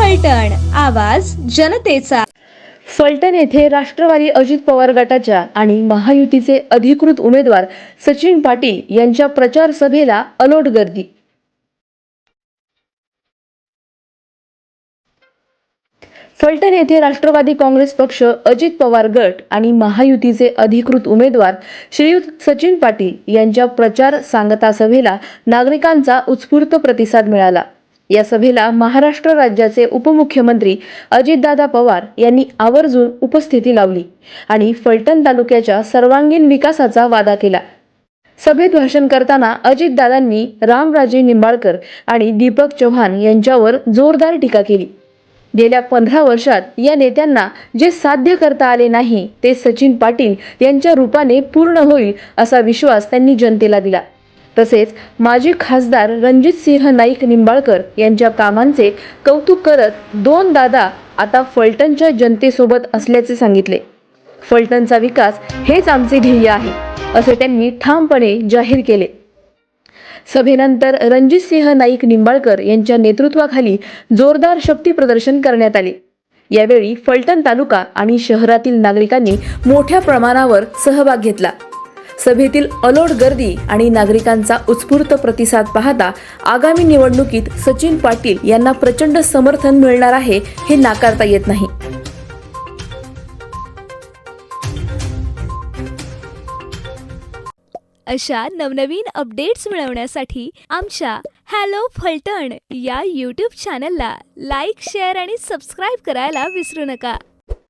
फलटण. आवाज जनतेचा. फलटण येथे राष्ट्रवादी अजित पवार गटाच्या आणि महायुतीचे अधिकृत उमेदवार सचिन पाटील यांच्या प्रचार सभेला अलोट गर्दी. फलटण येथे राष्ट्रवादी काँग्रेस पक्ष अजित पवार गट आणि महायुतीचे अधिकृत उमेदवार श्रीयुत सचिन पाटील यांच्या प्रचार सांगता सभेला नागरिकांचा उत्स्फूर्त प्रतिसाद मिळाला. या सभेला महाराष्ट्र राज्याचे उपमुख्यमंत्री अजितदादा पवार यांनी आवर्जून उपस्थिती लावली आणि फलटण तालुक्याच्या सर्वांगीण विकासाचा वादा केला. सभेत भाषण करताना अजितदादांनी रामराजे निंबाळकर आणि दीपक चव्हाण यांच्यावर जोरदार टीका केली. गेल्या पंधरा वर्षात या नेत्यांना जे साध्य करता आले नाही ते सचिन पाटील यांच्या रूपाने पूर्ण होईल असा विश्वास त्यांनी जनतेला दिला. तसेच माजी खासदार रणजित सिंह नाईक निंबाळकर यांच्या कामांचे कौतुक करत दोन दादा आता फलटणच्या जनतेसोबत असल्याचे सांगितले. फलटणचा विकास हेच आमचे ध्येय आहे असे त्यांनी ठामपणे जाहीर केले. सभेनंतर रणजित सिंह नाईक निंबाळकर यांच्या नेतृत्वाखाली जोरदार शक्ती प्रदर्शन करण्यात आले. यावेळी फलटण तालुका आणि शहरातील नागरिकांनी मोठ्या प्रमाणावर सहभाग घेतला. सभेतील अलोट गर्दी आणि नागरिकांचा उत्स्फूर्त प्रतिसाद पाहता आगामी निवडणुकीत सचिन पाटील यांना प्रचंड समर्थन मिळणार आहे हे नाकारता येत नाही. अशा नवनवीन अपडेट्स मिळवण्यासाठी आमच्या हॅलो फलटण या यूट्यूब चॅनलला लाईक शेअर आणि सबस्क्राईब करायला विसरू नका.